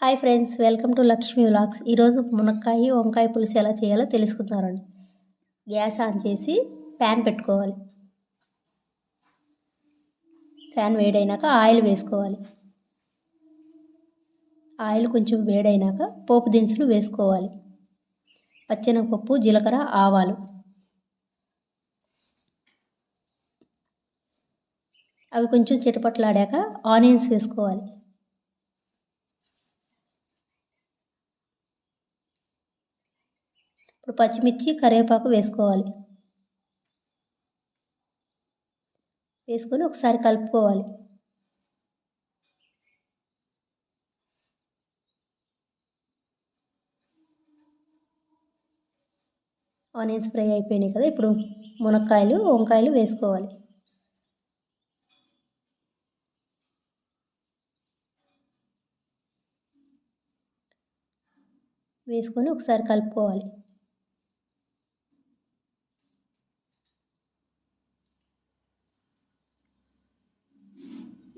Hi friends welcome to Lakshmi vlogs. ఈరోజు మునక్కాయ వంకాయ పులుసు ఎలా చేయాలో తెలుసుకుందామండి. గ్యాస్ ఆన్ చేసి ప్యాన్ పెట్టుకోవాలి. ప్యాన్ వేడైనాక ఆయిల్ వేసుకోవాలి. ఆయిల్ కొంచెం వేడైనాక పోపు దినుసులు వేసుకోవాలి. పచ్చెనగపప్పు జీలకర్ర ఆవాలు. అవి కొంచెం చిటపట్లాడాక ఆనియన్స్ వేసుకోవాలి. ఇప్పుడు పచ్చిమిర్చి కరివేపాకు వేసుకోవాలి. వేసుకొని ఒకసారి కలుపుకోవాలి. ఆనియన్స్ ఫ్రై అయిపోయినాయి కదా ఇప్పుడు మునక్కాయలు వంకాయలు వేసుకోవాలి. వేసుకొని ఒకసారి కలుపుకోవాలి.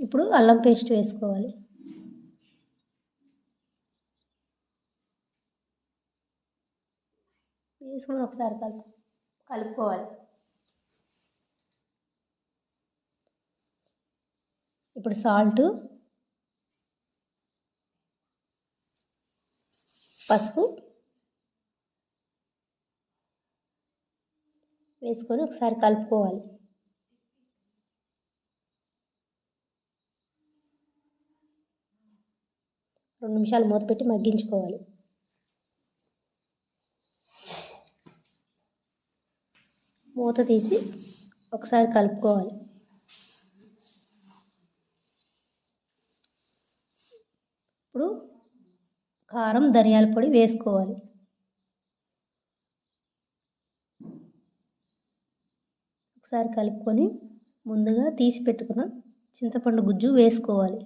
ఇప్పుడు అల్లం పేస్ట్ వేసుకోవాలి. వేసుకొని ఒకసారి కలుపు కలుపుకోవాలి. ఇప్పుడు సాల్ట్ పసుపు వేసుకొని ఒకసారి కలుపుకోవాలి. రెండు నిమిషాలు మూత పెట్టి మగ్గించుకోవాలి. మూత తీసి ఒకసారి కలుపుకోవాలి. ఇప్పుడు కారం ధనియాల పొడి వేసుకోవాలి. ఒకసారి కలుపుకొని ముందుగా తీసి పెట్టుకున్న చింతపండు గుజ్జు వేసుకోవాలి.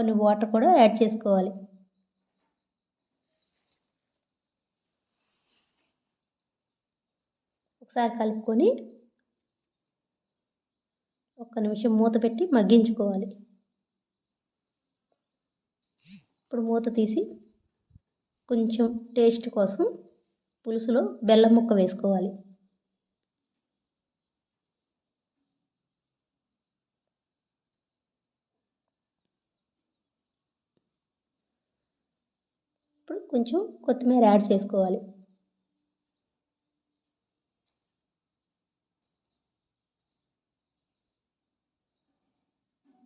కొన్ని వాటర్ కూడా యాడ్ చేసుకోవాలి. ఒకసారి కలుపుకొని ఒక్క నిమిషం మూత పెట్టి మగ్గించుకోవాలి. ఇప్పుడు మూత తీసి కొంచెం టేస్ట్ కోసం పులుసులో బెల్లం ముక్క వేసుకోవాలి ఇప్పుడు కొంచెం కొత్తిమీర యాడ్ చేసుకోవాలి.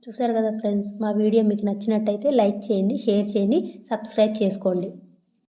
చూసారు కదా ఫ్రెండ్స్ మా వీడియో మీకు నచ్చినట్టయితే లైక్ చేయండి షేర్ చేయండి సబ్స్క్రైబ్ చేసుకోండి.